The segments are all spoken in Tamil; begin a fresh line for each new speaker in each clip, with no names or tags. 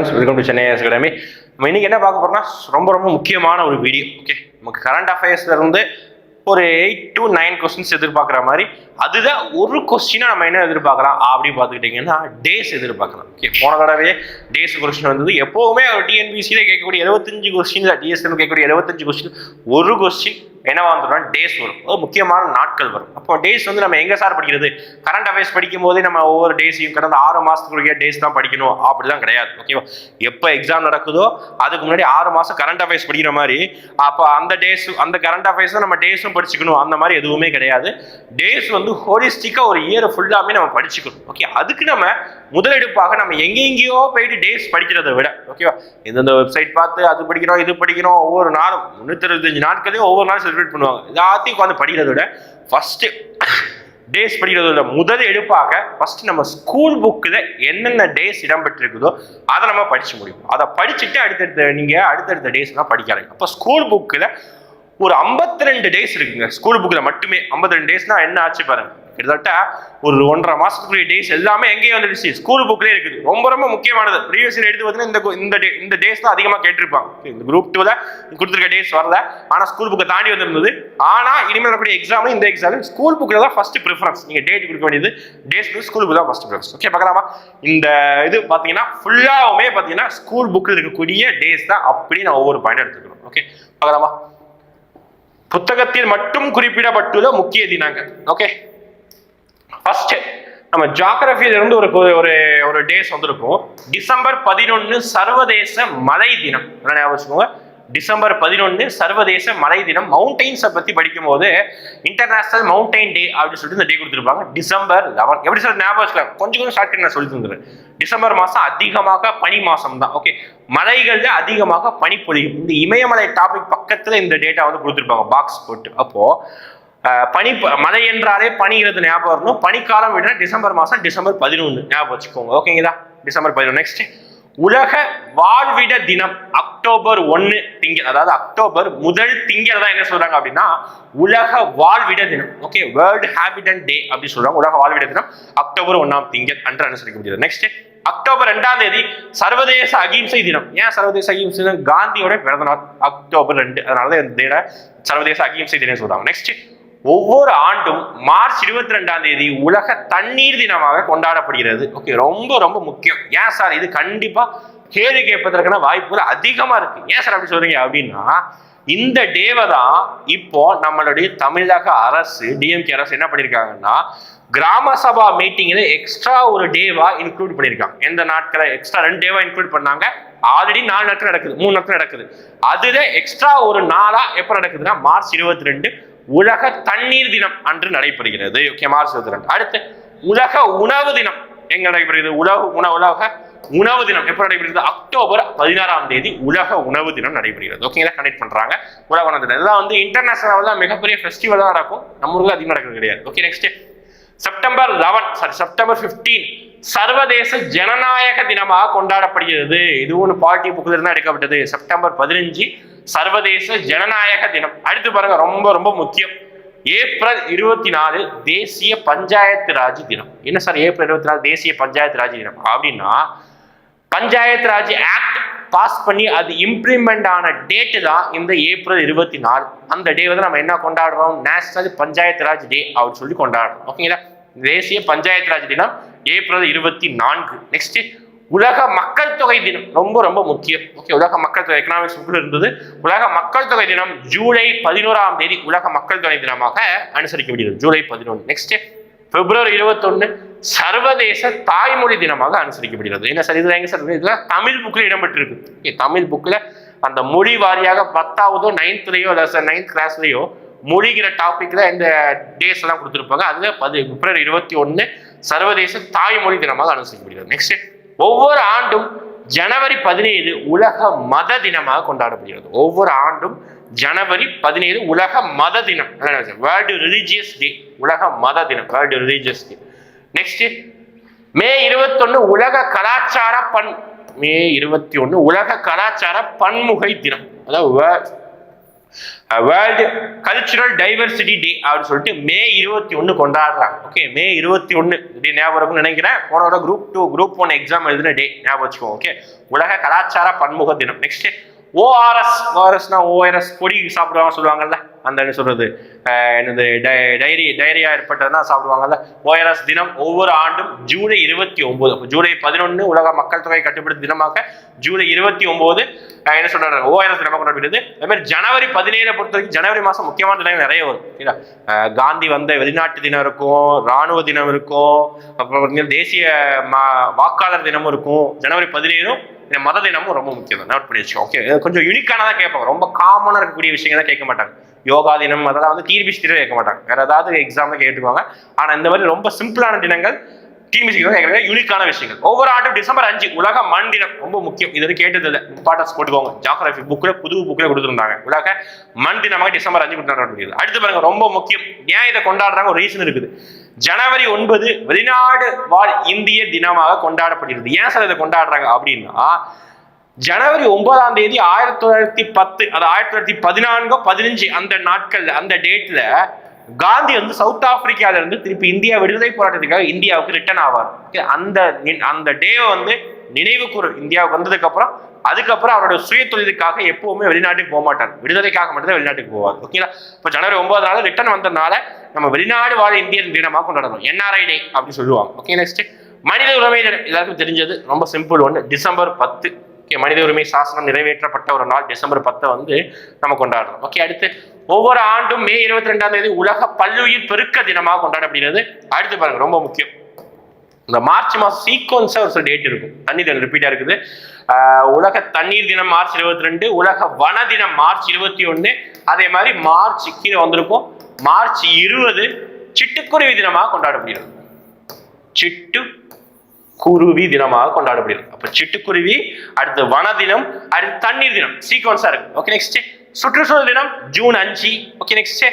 Friends welcome to Chennai I S academy நம்ம இன்னைக்கு என்ன பார்க்க போறோம்னா ரொம்ப ரொம்ப முக்கியமான ஒரு வீடியோ ஓகே நமக்கு கரண்ட் அஃபேர்ஸ்ல இருந்து ஒரு எயிட் டு நைன் கொஸ்டின்ஸ் எதிர்பார்க்குற மாதிரி அதுதான் ஒரு கொஸ்டினா நம்ம என்ன எதிர்பார்க்கலாம்? அப்படின்னு பார்த்துக்கிட்டிங்கன்னா டேஸ் எதிர்பார்க்கலாம். ஓகே போன தடவையே டேஸ் கொஸ்டின் வந்தது. எப்போவுமே டிஎன்பிசியில் கேட்கக்கூடிய எழுபத்தஞ்சு கொஸ்டின் டிஎஸ்எல் கேட்கக்கூடிய எழுபத்தஞ்சு கொஸ்டின் ஒரு கொஸ்டின் என்ன வந்துடும் டேஸ் வரும். முக்கியமான நாட்கள் வரும். அப்போ டேஸ் வந்து நம்ம எங்கே சார் படிக்கிறது? கரண்ட் அஃபேர்ஸ் படிக்கும் போதே நம்ம ஒவ்வொரு டேஸையும் கடந்த ஆறு மாதத்துக்குரிய டேஸ் தான் படிக்கணும். அப்படிதான் கிடையாது. ஓகேவா எப்போ எக்ஸாம் நடக்குதோ அதுக்கு முன்னாடி ஆறு மாதம் கரண்ட் அஃபேர்ஸ் படிக்கிற மாதிரி அப்போ அந்த டேஸ் அந்த கரண்ட் அஃபேர்ஸ் நம்ம டேஸும் படிச்சுக்கணும். அந்த மாதிரி எதுவுமே கிடையாது. டேஸ் வந்து ஹோலிஸ்டிக்காக ஒரு இயர் ஃபுல்லாமே நம்ம படிச்சுக்கணும். ஓகே அதுக்கு நம்ம முதலெடுப்பாக நம்ம எங்கெங்கேயோ போயிட்டு டேஸ் படிக்கிறதை விட ஓகேவா எந்தெந்த வெப்சைட் பார்த்து அது படிக்கிறோம் இது படிக்கிறோம் ஒவ்வொரு நாளும் முந்நூற்றி இருபத்தஞ்சு நாட்களையும் ஒவ்வொரு நாளும் செலிப்ரேட் பண்ணுவாங்க. எல்லாத்தையும் உட்காந்து படிக்கிறத விட ஃபஸ்ட்டு டேஸ் படிக்கிறதோட முதல் எடுப்பாக ஃபஸ்ட்டு நம்ம ஸ்கூல் புக்கில் என்னென்ன டேஸ் இடம்பெற்றிருக்குதோ அதை நம்ம படிச்சு முடியும் அதை படிச்சுட்டு அடுத்தடுத்த நீங்கள் அடுத்தடுத்த டேஸ்லாம் படிக்க ஆரம்பிக்கும் அப்போ ஸ்கூல் புக்கில் ஒரு 52 ரெண்டு டேஸ் இருக்குங்க ஸ்கூல் புக்கில் மட்டுமே 52 ரெண்டு டேஸ்னா என்ன ஆச்சு பாருங்க. கிட்டத்தட்ட ஒரு ஒன்றரை மாசத்துக்குரிய டேஸ் எல்லாமே எங்கேயும் வந்துடுச்சு. ஸ்கூல் புக்லேயே இருக்குது. ரொம்ப ரொம்ப முக்கியமானது. ப்ரீவியஸ் இயர் எடுத்து பார்த்தீங்கன்னா இந்த இந்த இந்த டேஸ் தான் அதிகமாக கேட்டிருப்பாங்க. இந்த குரூப் டூவில் கொடுத்துருக்க டேஸ் வரல. ஆனால் ஸ்கூல் புக்கை தாண்டி வந்திருந்தது. ஆனால் இனிமேல் வரக்கூடிய எக்ஸாம் இந்த எக்ஸாம் ஸ்கூல் புக்கில் தான் ஃபர்ஸ்ட் ப்ரிஃபரன்ஸ் நீங்கள் டேட் கொடுக்க வேண்டியது. டேஸ் ஸ்கூல் புக் தான் ஃபர்ஸ்ட் ப்ரிஃபரன்ஸ் ஓகே பார்க்கலாமா? இந்த இது பார்த்தீங்கன்னா ஃபுல்லாகவுமே பார்த்தீங்கன்னா ஸ்கூல் புக்கில் இருக்கக்கூடிய டேஸ் தான் அப்படி நான் ஒவ்வொரு பாயிண்ட் எடுத்துக்கிறோம் ஓகே பார்க்கலாமா? புத்தகத்தில் மட்டும் குறிப்பிடப்பட்டுள்ள முக்கிய தினங்கள். ஓகே ஃபர்ஸ்ட் நம்ம ஜாகிரபியில இருந்து ஒரு ஒரு ஒரு டேஸ் வந்திருக்கும். டிசம்பர் பதினொன்னு சர்வதேச மலை தினம். என்ன ஞாபகம் வச்சுக்கோங்க? டிசம்பர் பதினொன்று சர்வதேச மலை தினம். மவுண்டைன்ஸை பற்றி படிக்கும்போது இன்டர்நேஷனல் மவுண்டைன் டே அப்படின்னு சொல்லிட்டு இந்த டே கொடுத்துருப்பாங்க. டிசம்பர் லெவன் எப்படி சார் ஞாபகம் வச்சுக்கலாம் கொஞ்சம் கொஞ்சம் ஷார்ட் நான் சொல்லி தந்துடுறேன். டிசம்பர் மாதம் அதிகமாக பனி மாதம் தான் ஓகே மலைகளில் அதிகமாக பனி பொழியும். இந்த இமயமலை டாபிக் பக்கத்தில் இந்த டேட்டா வந்து கொடுத்துருப்பாங்க. பாக்ஸ் போட்டு. அப்போது பனி மலை மழை என்றாலே பனிங்கிறது ஞாபகம் வரணும். பனிக்காலம் விட டிசம்பர் மாதம் டிசம்பர் பதினொன்று ஞாபகம் வச்சுக்கோங்க. ஓகேங்களா டிசம்பர் பதினொன்று நெக்ஸ்ட் உலக வாழ்விட தினம் அக்டோபர் ஒன்னு திங்கள் அதாவது அக்டோபர் முதல் திங்கள் தான் என்ன சொல்றாங்க அப்படின்னா உலக வாழ்விட தினம். ஓகே வேர்ல்டு ஹேபிடன்ட் டே அப்படின்னு சொல்றாங்க உலக வாழ்விட தினம் அக்டோபர் ஒன்னாம் திங்கள் அன்று அனுசரிக்கப்படுகிறது நெக்ஸ்ட் அக்டோபர் ரெண்டாம் தேதி சர்வதேச அகிம்சை தினம். ஏன் சர்வதேச அகிம்சை தினம்? காந்தியோட பிறந்த நாள் அக்டோபர் ரெண்டு. அதனாலதான் இந்த சர்வதேச அகிம்சை தினம் சொல்றாங்க. நெக்ஸ்ட் ஒவ்வொரு ஆண்டும் மார்ச் இருபத்தி ரெண்டாம் தேதி உலக தண்ணீர் தினமாக கொண்டாடப்படுகிறது. ஓகே ரொம்ப ரொம்ப முக்கியம். ஏன் சார்? இது கண்டிப்பா கேள்வி கேட்பதற்கான வாய்ப்புகள் அதிகமா இருக்கு. ஏன் சார் அப்படி சொல்றீங்க? அப்படின்னா இந்த டேவை தான் இப்போ நம்மளுடைய தமிழக அரசு டிஎம்கே அரசு என்ன பண்ணியிருக்காங்கன்னா கிராம சபா மீட்டிங்ல எக்ஸ்ட்ரா ஒரு டேவா இன்க்ளூட் பண்ணியிருக்காங்க எந்த நாட்களை எக்ஸ்ட்ரா ரெண்டு டேவா இன்க்ளூட் பண்ணாங்க. ஆல்ரெடி நாலு நாட்கள் நடக்குது மூணு நாட்கள் நடக்குது. அதுல எக்ஸ்ட்ரா ஒரு நாளா எப்போ நடக்குதுன்னா மார்ச் இருபத்தி ரெண்டு உலக தண்ணீர் தினம் அன்று நடைபெறுகிறது. ஓகே மார்ச் இருபத்தி அடுத்து உலக உணவு தினம். எங்க நடைபெறுகிறது? உலக உணவு உலக உணவு தினம். எப்போ நடைபெறுகிறது? அக்டோபர் பதினாறாம் தேதி உலக உணவு தினம் நடைபெறுகிறது. ஓகேங்களா கனெக்ட் பண்றாங்க. உலக உணவு தினம். இதெல்லாம் வந்து இன்டர்நேஷனல் தான் மிகப்பெரிய ஃபெஸ்டிவல் தான் நடக்கும். நம்ம ஊருக்கு அதிகம் நடக்கிறது கிடையாது. Okay next September eleven sorry September 15 சர்வதேச ஜனநாயக தினமாக கொண்டாடப்படுகிறது. இது ஒன்று பார்ட்டி புக்கில் இருந்து எடுக்கப்பட்டது. செப்டம்பர் பதினஞ்சு சர்வதேச ஜனநாயக தினம். அடுத்து பாருங்க ரொம்ப ரொம்ப முக்கியம். ஏப்ரல் இருபத்தி நாலு தேசிய பஞ்சாயத்து ராஜ் தினம். என்ன சார் ஏப்ரல் இருபத்தி நாலு தேசிய பஞ்சாயத்து ராஜ் தினம்? அப்படின்னா பஞ்சாயத்து ராஜ் ஆக்ட் பாஸ் பண்ணி அது இம்ப்ளிமெண்ட் ஆன டேட்டு தான் இந்த ஏப்ரல் இருபத்தி நாலு அந்த டே வந்து நம்ம என்ன கொண்டாடுறோம்? நேஷனல் பஞ்சாயத்து ராஜ் டே அப்படின்னு சொல்லி கொண்டாடுறோம். ஓகேங்களா தேசிய பஞ்சாயத்து ராஜ் தினம் ஏப்ரல் இருபத்தி நான்கு நெக்ஸ்ட் உலக மக்கள் தொகை தினம். ரொம்ப ரொம்ப முக்கியம். ஓகே உலக மக்கள் தொகை எக்கனாமிக்ஸ் புக்கில் இருந்தது. உலக மக்கள் தொகை தினம் ஜூலை பதினோராம் தேதி உலக மக்கள் தொகை தினமாக அனுசரிக்கப்படுகிறது. ஜூலை பதினொன்று நெக்ஸ்ட் பிப்ரவரி இருபத்தொன்னு சர்வதேச தாய்மொழி தினமாக அனுசரிக்கப்படுகிறது. என்ன சார் இதுல எங்க சார் இதுல தமிழ் புக்கில் இடம்பெற்றிருக்கு. ஓகே தமிழ் புக்கில் அந்த மொழி வாரியாக பத்தாவதோ நைன்த்லேயோ இல்லை நைன்த் கிளாஸ்லேயோ மொழிகிற டாபிக்ல இந்த டேஸ் எல்லாம் கொடுத்துருப்பாங்க. அதுல பது பிப்ரவரி இருபத்தி ஒன்று சர்வதேச தாய்மொழி தினமாக அனுசரிக்கப்படுகிறது. நெக்ஸ்ட் ஒவ்வொரு ஆண்டும் ஜனவரி பதினேழு உலக மத தினமாக கொண்டாடப்படுகிறது. ஒவ்வொரு ஆண்டும் ஜனவரி பதினேழு உலக மத தினம். வேர்ல்டு ரிலீஜியஸ் டே உலக மத தினம். World religious day next May இருபத்தொன்னு உலக கலாச்சார பண் மே இருபத்தி ஒன்னு உலக கலாச்சார பன்முகை தினம். அதாவது வேர்ல்டு கல்ச்சுரல் டைவர்சிட்டி டே அப்படின்னு சொல்லிட்டு மே இருபத்தி ஒன்று கொண்டாடுறாங்க. ஓகே மே இருபத்தி ஒன்று டே ஞாபகம் இருக்கும்னு நினைக்கிறேன். போனோட group two group one exam எழுதின டே ஞாபகம் வச்சுக்கோங்க ஓகே உலக கலாச்சார பன்முக தினம். நெக்ஸ்ட் ஓஆர்எஸ் ஓஆர்எஸ்னா ஓஆர்எஸ் பொடி சாப்பிடுவாங்க சொல்லுவாங்கல்ல? அந்த என்ன சொல்றது என்னது டை- டைரி டைரியா ஏற்பட்டதுனா சாப்பிடுவாங்கல்ல. ஓஆர்எஸ் தினம் ஒவ்வொரு ஆண்டும் ஜூலை இருபத்தி ஒன்பது ஜூலை பதினொன்று உலக மக்கள் தொகை கட்டுப்படுத்தும் தினமாக ஜூலை இருபத்தி ஒன்பது என்ன சொல்றாங்க ஓஆர்எஸ் தினமாக கொண்டாடுகிறது அதே மாதிரி ஜனவரி பதினேழை பொறுத்த வரைக்கும் ஜனவரி மாதம் முக்கியமான தினங்கள் நிறைய வரும் சரிங்களா? காந்தி வந்த வெளிநாட்டு தினம் இருக்கும் ராணுவ தினம் இருக்கும் அப்புறம் பார்த்தீங்கன்னா தேசிய வாக்காளர் தினமும் இருக்கும். ஜனவரி பதினேழும் இந்த மத தினமும் ரொம்ப முக்கியம் நோட் பண்ணி வச்சுக்கோங்க ஓகே கொஞ்சம் யூனிக்கானதாக கேட்பாங்க ரொம்ப காமனாக இருக்கக்கூடிய விஷயங்கள் தான் கேட்க மாட்டாங்க. யோகா தினம் அதெல்லாம் வந்து டிபிசி தினம் கேட்க மாட்டாங்க. வேற ஏதாவது எக்ஸாம்ல கேட்டுக்குவாங்க. ஆனால் இந்த மாதிரி ரொம்ப சிம்பிளான தினங்கள் டிபிசி யூனிக்கான விஷயங்கள். ஒவ்வொரு ஆண்டும் டிசம்பர் அஞ்சு உலக மண் தினம். ரொம்ப முக்கியம். இது கேட்டது இல்லை இம்பார்ட்டன்ஸ் போட்டுக்கோங்க. ஜாகிரபி புக்கில் புது புக்கில் கொடுத்துருந்தாங்க. உலக மண் தினமாக டிசம்பர் அஞ்சு கொண்டாட முடியுது அடுத்து பாருங்க ரொம்ப முக்கியம். ஏன் இதை கொண்டாடுறாங்க ஒரு ரீசன் இருக்குது. ஜனவரி ஒன்பது வெளிநாடு வாழ் இந்திய தினமாக கொண்டாடப்படுகிறது. ஏன் சார் இதை கொண்டாடுறாங்க அப்படின்னா ஜனவரி ஒன்பதாம் தேதி ஆயிரத்தி தொள்ளாயிரத்தி பத்து அது ஆயிரத்தி தொள்ளாயிரத்தி பதினான்கோ பதினஞ்சு அந்த நாட்கள்ல அந்த டேட்ல காந்தி வந்து சவுத் ஆப்பிரிக்கால இருந்து திருப்பி இந்தியா விடுதலை போராட்டத்துக்காக இந்தியாவுக்கு ரிட்டர்ன் ஆவார். அந்த நி- அந்த டேவை வந்து நினைவு கூறு இந்தியாவுக்கு வந்ததுக்கு அப்புறம் அதுக்கப்புறம் அவரோட சுய தொழிலுக்காக எப்பவுமே வெளிநாட்டுக்கு போக மாட்டார். விடுதலைக்காக மட்டும்தான் வெளிநாட்டுக்கு போவார். ஓகேங்களா இப்போ ஜனவரி ஒன்பது நாள் ரிட்டர்ன் வந்ததுனால நம்ம வெளிநாடு வாழ் இந்தியன் தினமாக கொண்டாடணும். என்ஆர்ஐ டே அப்படின்னு சொல்லுவாங்க. ஓகே நெக்ஸ்ட் மனித உரிமை எல்லாருக்கும் தெரிஞ்சது ரொம்ப சிம்பிள் ஒன்று டிசம்பர் பத்து. ஓகே மனித உரிமை சாசனம் நிறைவேற்றப்பட்ட ஒரு நாள் டிசம்பர் பத்தை வந்து நம்ம கொண்டாடுறோம். ஓகே அடுத்து. ஒவ்வொரு ஆண்டும் மே இருபத்தி ரெண்டாம் தேதி உலக பல்லுயிர் பெருக்க தினமாக கொண்டாடப்படுகிறது அடுத்து பாருங்க ரொம்ப முக்கியம். இந்த மார்ச் மாதம் சீக்வன்ஸாக ஒரு சில டேட் இருக்கும். தண்ணி தினம் ரிப்பீட்டாக இருக்குது. ஆஹ் உலக தண்ணீர் தினம் மார்ச் இருபத்தி ரெண்டு உலக வன தினம் மார்ச் இருபத்தி ஒன்று அதே மாதிரி மார்ச் கீழே வந்திருக்கும். மார்ச் இருபது சிட்டுக்குருவி தினமாக கொண்டாடப்படுகிறது சிட்டு குருவி தினமாக கொண்டாடப்படுகிறது. அப்ப சிட்டுக்குருவி அடுத்து வன தினம் அடுத்து தண்ணீர் தினம். சீக்வன்ஸா இருக்கு. ஓகே நெக்ஸ்ட் சுற்றுச்சூழல் தினம் ஜூன் அஞ்சு. ஓகே நெக்ஸ்ட்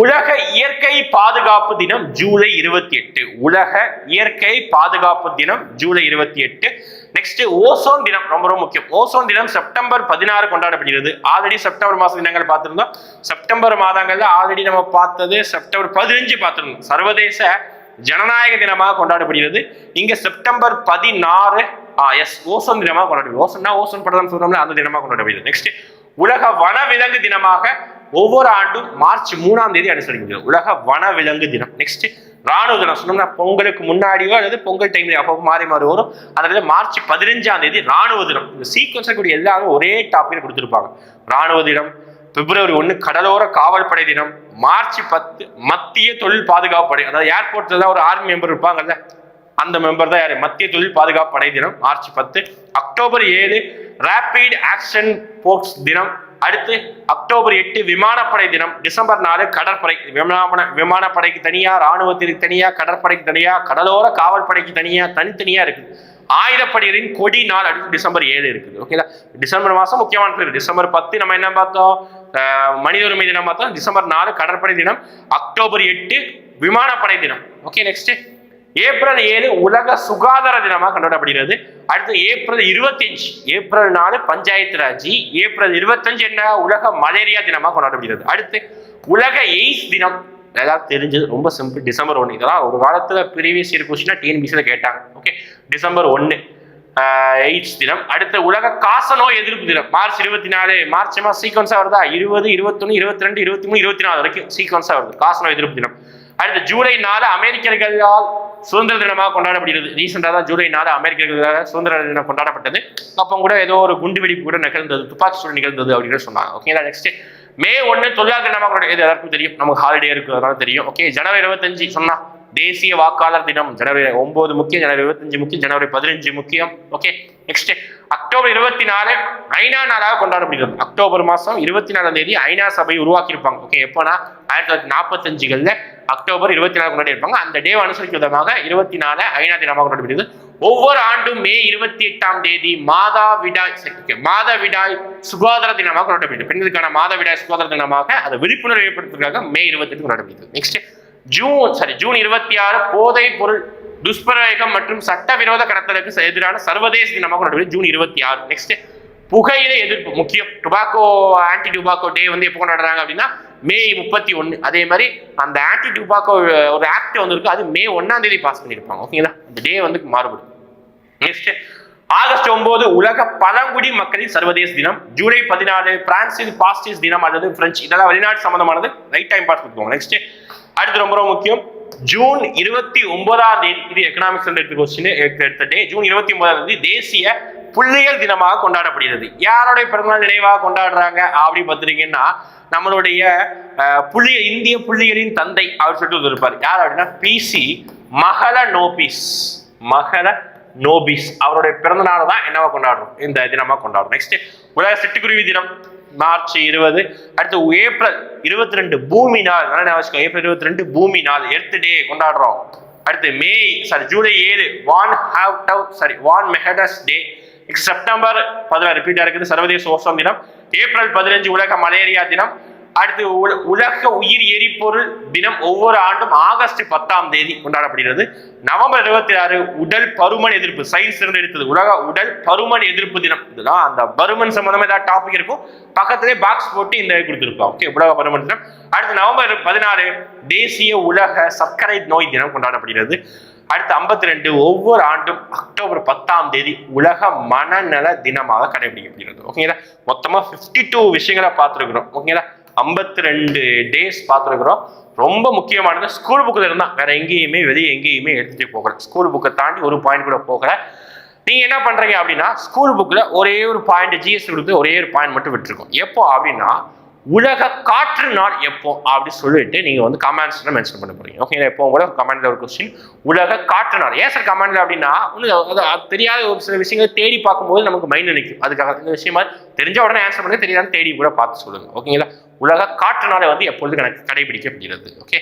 உலக இயற்கை பாதுகாப்பு தினம் ஜூலை இருபத்தி எட்டு உலக இயற்கை பாதுகாப்பு தினம் ஜூலை இருபத்தி எட்டு நெக்ஸ்ட் ஓசோன் தினம். ரொம்ப ரொம்ப முக்கியம். ஓசோன் தினம் செப்டம்பர் பதினாறு கொண்டாடப்படுகிறது. ஆல்ரெடி செப்டம்பர் மாத தினங்கள் பார்த்திருந்தோம். செப்டம்பர் மாதங்கள்ல ஆல்ரெடி நம்ம பார்த்தது செப்டம்பர் பதினஞ்சு பார்த்திருந்தோம். சர்வதேச ஜனநாயக தினமாக கொண்டாடப்படுகிறது. இங்க செப்டம்பர் பதினாறு எஸ் ஓசன் தினமாக கொண்டாடப்படுது ஓசோன்னா ஓசன் படம் சொல்றோம்ல அந்த தினமாக கொண்டாடப்படுகிறது. நெக்ஸ்ட் உலக வனவிலங்கு தினமாக ஒவ்வொரு ஆண்டும் மார்ச் மூணாம் தேதி அனுசரிக்கப்படுகிறது. உலக வனவிலங்கு தினம். நெக்ஸ்ட் ராணுவ தினம். சொன்னோம்னா பொங்கலுக்கு முன்னாடியோ அல்லது பொங்கல் டைம்ல அப்போ மாறி மாறி வரும். அதாவது மார்ச் பதினஞ்சாம் தேதி ராணுவ தினம். இந்த சீக்வன்ஸ் கூடிய எல்லாரும் ஒரே டாபிக் கொடுத்துருப்பாங்க. ராணுவ தினம் பிப்ரவரி ஒன்று கடலோர காவல் படை தினம் மார்ச் பத்து மத்திய தொழில் பாதுகாப்பு படை அதாவது ஏர்போர்ட்ல தான் ஒரு ஆர்மி மெம்பர் இருப்பாங்கல்ல அந்த மெம்பர் தான் யாரு? மத்திய தொழில் பாதுகாப்பு படை தினம் மார்ச் பத்து. அக்டோபர் ஏழு ரேபிட் ஆக்ஷன் போர்ட்ஸ் தினம். அடுத்து அக்டோபர் எட்டு விமானப்படை தினம். டிசம்பர் நாலு கடற்படை. விமான விமானப்படைக்கு தனியா ராணுவத்திற்கு தனியா கடற்படைக்கு தனியா கடலோர காவல் படைக்கு தனியா தனித்தனியா இருக்குது. ஆயுதப்படைகளின் கொடி நாள் அடுத்து டிசம்பர் ஏழு இருக்குது. ஓகேங்களா? டிசம்பர் மாசம் முக்கியமான டிசம்பர் பத்து நம்ம என்ன பார்த்தோம்? மனித உரிமை தினம் பார்த்தோம். டிசம்பர் நாலு கடற்படை தினம். அக்டோபர் எட்டு விமானப்படை தினம். ஓகே நெக்ஸ்ட் ஏப்ரல் ஏழு உலக சுகாதார தினமாக கொண்டாடப்படுகிறது. அடுத்து ஏப்ரல் இருபத்தஞ்சு ஏப்ரல் நாலு பஞ்சாயத்து ராஜ். ஏப்ரல் இருபத்தஞ்சு என்ன? உலக மலேரியா தினமாக கொண்டாடப்படுகிறது. அடுத்து உலக எய்ஸ் தினம். ஏதாவது தெரிஞ்சது. ரொம்ப சிம்பிள் டிசம்பர் ஒன்று இதெல்லாம் ஒரு காலத்தில் ப்ரீவியஸ் இயர் கொஸ்டினா டிஎன்பிசியில் கேட்டாங்க. ஓகே டிசம்பர் ஒன்று எய்ட்ஸ் தினம். அடுத்த உலக காசநோய் எதிர்ப்பு தினம். மார்ச் இருபத்தி நாலு மார்ச் மாதம் சீக்வன்ஸாக வருதா? இருபது இருபத்தொன்று இருபத்தி ரெண்டு இருபத்தி மூணு இருபத்தி நாலு வரைக்கும் சீக்வன்ஸாக வருது காசநோய் எதிர்ப்பு தினம். அடுத்து ஜூலை நாலு அமெரிக்கர்களால் சுதந்திர தினமாக கொண்டாடப்படுகிறது. ரீசெண்டாக தான் ஜூலை நாலு அமெரிக்கர்களால் சுதந்திர தினம் கொண்டாடப்பட்டது. அப்போ கூட ஏதோ ஒரு குண்டு வெடிப்பு கூட நிகழ்ந்தது துப்பாக்கி சூடு நிகழ்ந்தது அப்படின்னு சொன்னாங்க. ஓகேங்களா நெக்ஸ்ட் மே ஒன்று தொழிலாளர் தினமாக கூட இது எல்லாருக்கும் தெரியும். நமக்கு ஹாலிடே இருக்கு அதனால தெரியும். ஓகே ஜனவரி இருபத்தஞ்சு சொன்னா தேசிய வாக்காளர் தினம் ஜனவரி ஒன்பது முக்கியம் ஜனவரி இருபத்தஞ்சு முக்கியம் ஜனவரி பதினஞ்சு முக்கியம். ஓகே நெக்ஸ்ட் அக்டோபர் இருபத்தி நாலு ஐநா நாளாக கொண்டாடப்படுகிறது. அக்டோபர் மாதம் இருபத்தி நாலாம் தேதி ஐநா சபை உருவாக்கியிருப்பாங்க. ஓகே எப்போனா? ஆயிரத்தி தொள்ளாயிரத்தி நாற்பத்தஞ்சுகளில் அக்டோபர் இருபத்தி நாலு கொண்டாடி இருப்பாங்க அந்த டே அனுசரிக்கும் விதமாக இருபத்தி நாலு ஐநா தினமாக கொண்டாடப்படுகிறது. ஒவ்வொரு ஆண்டும் மே இருபத்தி எட்டாம் தேதி மாதாவிடாய் okay, மாதவிடாய் சுகாதார தினமாக கொண்டாடப்படுகிறது. பெண்களுக்கான மாதவிடாய் சுகாதார தினமாக அதை விழிப்புணர்வு ஏற்படுத்துவதற்காக மே இருபத்தி எட்டு கொண்டாடப்படுகிறது. நெக்ஸ்ட் ஜூன் சாரி ஜூன் இருபத்தி ஆறு போதை பொருள் துஷ்பிரயோகம் மற்றும் சட்டவிரோத கடத்தலுக்கு எதிரான சர்வதேச தினமாக கொண்டாடப்படுகிறது ஜூன் இருபத்தி ஆறு. நெக்ஸ்ட் புகையிலை எதிர்ப்பு முக்கியம். டுபாக்கோ ஆன்டி டுபாக்கோ டே வந்து எப்போ கொண்டாடுறாங்க அப்படின்னா மே முப்பத்தி ஒன்று அதே மாதிரி அந்த ஆன்டி டுபாக்கோ ஒரு ஆக்ட் வந்திருக்கு. அது மே ஒன்னாம் தேதி பாஸ் பண்ணியிருப்பாங்க ஓகேங்களா அந்த டே வந்து மாறுபடும். நெக்ஸ்ட் ஆகஸ்ட் ஒன்பது உலக பழங்குடி மக்களின் சர்வதேச தினம். ஜூலை பதினாலு பிரான்சின் பாஸ்டிஸ் தினம் அல்லது பிரெஞ்சு இதெல்லாம் வெளிநாட்டு சம்பந்தமானது ரைட் டைம் பாஸ் கொடுத்துக்கோங்க நெக்ஸ்ட் அடுத்து ரொம்ப ரொம்ப முக்கியம். ஜூன் இருபத்தி ஒன்பதாம் தேதி இது எக்கனாமிக்ஸ் எடுத்த கொஸ்டின் எடுத்த டே ஜூன் இருபத்தி ஒன்பதாம் தேதி தேசிய புள்ளியியல் தினமாக கொண்டாடப்படுகிறது. யாருடைய பிறந்தநாள் நினைவாக கொண்டாடுறாங்க அப்படி பார்த்தீங்கன்னா நம்மளுடைய புள்ளிய இந்திய புள்ளியலின் தந்தை அவர் சொல்லிட்டு இருப்பார் யார் அப்படின்னா பிசி மகள நோபிஸ் மகள நோபிஸ் அவருடைய பிறந்த நாள் தான் என்னவா கொண்டாடுறோம்? இந்த தினமா கொண்டாடுறோம். நெக்ஸ்ட் உலக சிட்டுக்குருவி தினம். மார்ச் இருபது அடுத்து ஏப்ரல் இருபத்தி ரெண்டு பூமி நாள் நல்லா ஞாபகம் ஏப்ரல் இருபத்தி ரெண்டு பூமி நாள் எர்த் டே கொண்டாடுறோம். அடுத்து மே சாரி ஜூலை ஏழு வான் ஹாவ் டவ் சாரி வான் மெஹடஸ் டே செப்டம்பர் பதினாறு ரிப்பீட்டாக இருக்குது. சர்வதேச ஓசோன் தினம். ஏப்ரல் பதினஞ்சு உலக மலேரியா தினம். அடுத்து உல- உலக உயிர் எரிபொருள் தினம் ஒவ்வொரு ஆண்டும் ஆகஸ்ட் பத்தாம் தேதி கொண்டாடப்படுகிறது. நவம்பர் இருபத்தி ஆறு உடல் பருமன் எதிர்ப்பு. சயின்ஸ் இருந்து எடுத்தது. உலக உடல் பருமன் எதிர்ப்பு தினம். இதெல்லாம் அந்த பருமன் சம்பந்தமா ஏதாவது டாபிக் இருக்கும் பக்கத்திலே பாக்ஸ் போட்டு இந்த கொடுத்துருப்போம். ஓகே உலக பருமன் தினம். அடுத்து நவம்பர் பதினாறு தேசிய உலக சர்க்கரை நோய் தினம் கொண்டாடப்படுகிறது. அடுத்து 52 ரெண்டு ஒவ்வொரு ஆண்டும் அக்டோபர் பத்தாம் தேதி உலக மனநல தினமாக கடைபிடிக்கப்படுகிறது. ஓகேங்களா மொத்தமா 52 டூ விஷயங்களை பார்த்துருக்குறோம். ஓகேங்களா 52 ரெண்டு டேஸ் பார்த்துருக்குறோம். ரொம்ப முக்கியமானது ஸ்கூல் புக்கில் இருந்தால் வேற எங்கேயுமே வெளியே எங்கேயுமே எடுத்துகிட்டு போகல. ஸ்கூல் புக்கை தாண்டி ஒரு பாயிண்ட் கூட போகல. நீங்கள் என்ன பண்ணுறீங்க அப்படின்னா ஸ்கூல் புக்கில் ஒரே ஒரு பாயிண்ட் ஜிஎஸ் கொடுத்து ஒரே ஒரு பாயிண்ட் மட்டும் விட்டுருக்கோம். எப்போ அப்படின்னா உலக காற்று நாள் எப்போ? அப்படின்னு சொல்லிட்டு நீங்க வந்து கமெண்ட்ஸ்ல மென்ஷன் பண்ண போறீங்க. ஓகே எப்போ கூட கமெண்ட்ல ஒரு கொஸ்டின் உலக காற்று நாள். ஏன் சார் கமெண்ட்ல அப்படின்னா அது தெரியாத ஒரு சில விஷயங்கள் தேடி பார்க்கும்போது நமக்கு மைண்ட் நினைக்கும். அதுக்காக இந்த விஷயமா தெரிஞ்ச உடனே ஆன்சர் பண்ணி தெரியாத தேடி கூட பார்த்து சொல்லுங்க. ஓகேங்களா உலக காற்று நாளை வந்து எப்பொழுது கணக்கு கடைபிடிக்கப்படுகிறது? ஓகே